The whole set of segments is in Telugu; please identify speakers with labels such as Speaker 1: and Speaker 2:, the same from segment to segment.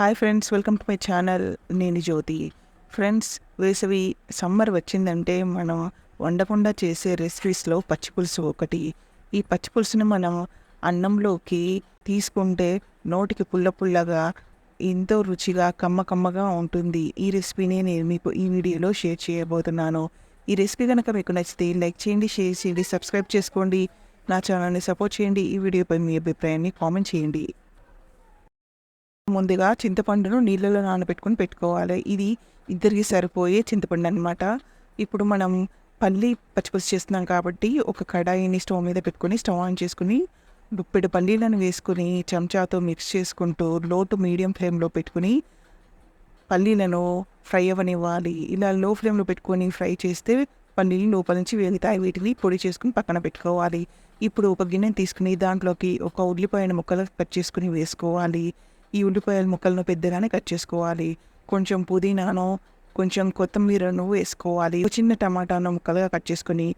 Speaker 1: Hi friends welcome to my channel నేను జ్యోతి ఫ్రెండ్స్ వేసవి సమ్మర్ వచ్చిందంటే మనం వండకుండా చేసే రెసిపీస్లో పచ్చి పులుసు ఒకటి. ఈ పచ్చిపులుసుని మనం అన్నంలోకి తీసుకుంటే నోటికి పుల్ల పుల్లగా ఎంతో రుచిగా కమ్మ కమ్మగా ఉంటుంది. ఈ రెసిపీని నేను మీకు ఈ వీడియోలో షేర్ చేయబోతున్నాను. ఈ రెసిపీ కనుక మీకు నచ్చితే లైక్ చేయండి షేర్ చేయండి సబ్స్క్రైబ్ చేసుకోండి. నా ఛానల్ని సపోర్ట్ చేయండి. ఈ వీడియోపై మీ అభిప్రాయాన్ని కామెంట్ చేయండి. ముందుగా చింతపండును నీళ్ళలో నానబెట్టుకొని పెట్టుకోవాలి. ఇది ఇద్దరికి సరిపోయే చింతపండు అనమాట ఇప్పుడు మనం పల్లి పచ్చిపులుసు చేస్తున్నాం కాబట్టి ఒక కడాయిని స్టవ్ మీద పెట్టుకొని స్టవ్ ఆన్ చేసుకుని గుప్పెడు పల్లీలను వేసుకుని చెంచాతో మిక్స్ చేసుకుంటూ లో టు మీడియం ఫ్లేమ్లో పెట్టుకుని పల్లీలను ఫ్రై అవ్వనివ్వాలి. ఇలా లో ఫ్లేమ్లో పెట్టుకొని ఫ్రై చేస్తే పల్లీలు లోపల నుంచి వేగుతాయి వీటిని పొడి చేసుకుని పక్కన పెట్టుకోవాలి. ఇప్పుడు ఒక గిన్నె తీసుకుని దాంట్లోకి ఒక ఉల్లిపాయను ముక్కలు కట్ చేసుకుని వేసుకోవాలి. ఈ ఉల్లిపాయల ముక్కలను పెద్దగానే కట్ చేసుకోవాలి. కొంచెం పుదీనాను కొంచెం కొత్తిమీరను వేసుకోవాలి. చిన్న టమాటాను ముక్కలుగా కట్ చేసుకొని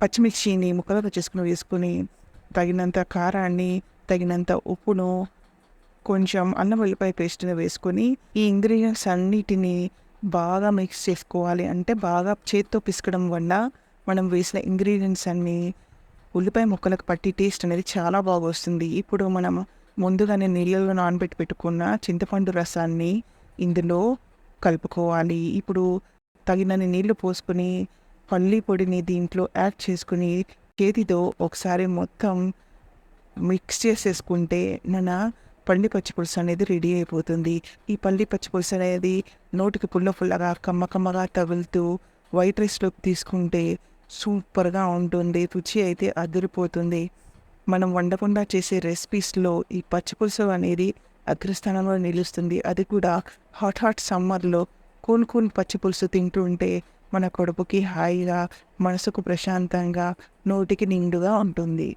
Speaker 1: పచ్చిమిర్చిని ముక్కలుగా కట్ చేసుకుని వేసుకొని తగినంత కారాన్ని తగినంత ఉప్పును కొంచెం అల్లం వెల్లిపాయ పేస్ట్ని వేసుకొని ఈ ఇంగ్రీడియంట్స్ అన్నిటిని బాగా మిక్స్ చేసుకోవాలి. అంటే బాగా చేత్తో పిసకడం వల్ల మనం వేసిన ఇంగ్రీడియంట్స్ అన్నీ ఉల్లిపాయ ముక్కలకు పట్టి టేస్ట్ అనేది చాలా బాగా వస్తుంది. ఇప్పుడు మనం ముందుగానే నీళ్ళలో నానబెట్టి పెట్టుకున్న చింతపండు రసాన్ని ఇందులో కలుపుకోవాలి. ఇప్పుడు తగినన్ని నీళ్ళు పోసుకుని పల్లి పొడిని దీంట్లో యాడ్ చేసుకుని చేతితో ఒకసారి మొత్తం మిక్స్ చేసేసుకుంటే మన పల్లి పచ్చిపులుసు అనేది రెడీ అయిపోతుంది. ఈ పల్లి పచ్చిపులుసు అనేది నోటికి పుల్ల పుల్లగా కమ్మ కమ్మగా తగులుతూ వైట్ రైస్లోకి తీసుకుంటే సూపర్గా ఉంటుంది. రుచి అయితే అదిరిపోతుంది. మనం వండకుండా చేసే రెసిపీస్లో ఈ పచ్చిపులుసు అనేది అగ్రస్థానంలో నిలుస్తుంది. అది కూడా హాట్ హాట్ సమ్మర్లో కూల్ కూల్ పచ్చిపులుసు ఉంటే మన కడుపుకి హాయిగా మనసుకు ప్రశాంతంగా నోటికి నిండుగా ఉంటుంది.